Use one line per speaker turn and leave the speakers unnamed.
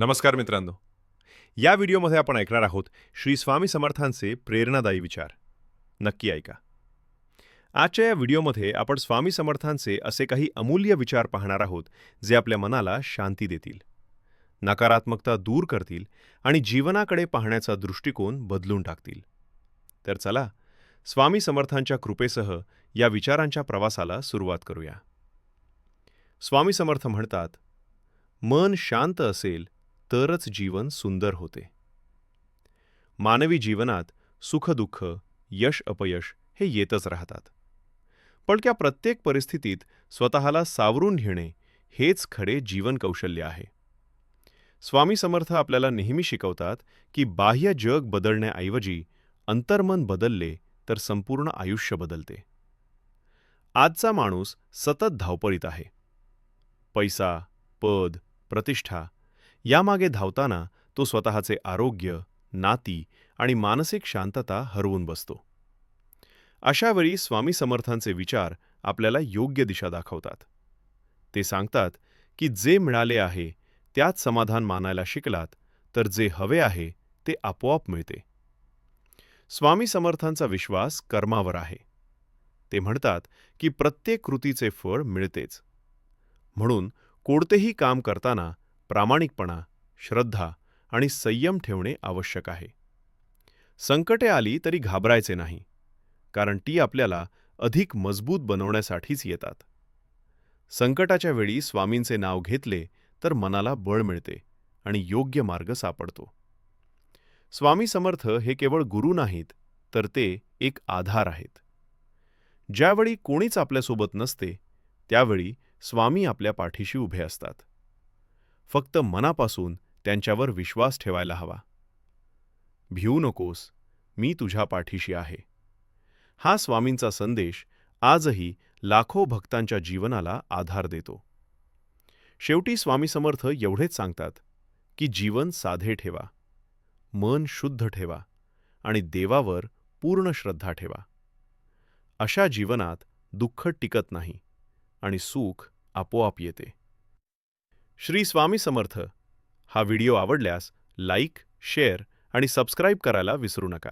नमस्कार मित्रांनो. या व्हिडिओमध्ये आपण ऐकणार आहोत श्री स्वामी समर्थांचे प्रेरणादायी विचार. नक्की ऐका. आजच्या या व्हिडिओमध्ये आपण स्वामी समर्थांचे असे काही अमूल्य विचार पाहणार आहोत जे आपल्या मनाला शांती देतील नकारात्मकता दूर करतील आणि जीवनाकडे पाहण्याचा दृष्टिकोन बदलून टाकतील. तर चला स्वामी समर्थांच्या कृपेसह या विचारांच्या प्रवासाला सुरुवात करूया. स्वामी समर्थ म्हणतात मन शांत असेल तरच जीवन सुंदर होते. मानवी जीवनात सुखदुःख यश अपयश हे येतच राहतात. पण त्या प्रत्येक परिस्थितीत स्वतःला सावरून घेणे हेच खरे जीवन कौशल्य आहे. स्वामी समर्थ आपल्याला नेहमी शिकवतात की बाह्य जग बदलण्याऐवजी अंतर्मन बदलले तर संपूर्ण आयुष्य बदलते. आजचा माणूस सतत धावपळीत आहे. पैसा पद प्रतिष्ठा यामागे धावताना तो स्वतःचे आरोग्य नाती आणि मानसिक शांतता हरवून बसतो. अशावेळी स्वामी समर्थांचे विचार आपल्याला योग्य दिशा दाखवतात. ते सांगतात की जे मिळाले आहे त्यात समाधान मानायला शिकलात तर जे हवे आहे ते आपोआप मिळते. स्वामी समर्थांचा विश्वास कर्मावर आहे. ते म्हणतात की प्रत्येक कृतीचे फळ मिळतेच. म्हणून कोणतेही काम करताना प्रामाणिकपणा श्रद्धा आणि संयम ठेवणे आवश्यक आहे. संकटे आली तरी घाबरायचे नाही कारण ती आपल्याला अधिक मजबूत बनवण्यासाठीच येतात. संकटाच्या वेळी स्वामींचे नाव घेतले तर मनाला बळ मिळते आणि योग्य मार्ग सापडतो. स्वामी समर्थ हे केवळ गुरु नाहीत तर ते एक आधार आहेत. ज्यावेळी कोणीच आपल्यासोबत नसते त्यावेळी स्वामी आपल्या पाठीशी उभे असतात. फक्त मनापासून त्यांच्यावर विश्वास ठेवायला हवा. भिवू नकोस मी तुझ्या पाठीशी आहे. हा स्वामींचा संदेश आजही लाखो भक्तांच्या जीवनाला आधार देतो. शेवटी स्वामी समर्थ एवढेच सांगतात की जीवन साधे ठेवा मन शुद्ध ठेवा आणि देवावर पूर्ण श्रद्धा ठेवा. अशा जीवनात दुःख टिकत नाही आणि सुख आपोआप येते. श्री स्वामी समर्थ. हा व्हिडिओ आवडल्यास लाईक शेअर आणि सबस्क्राईब करायला विसरू नका.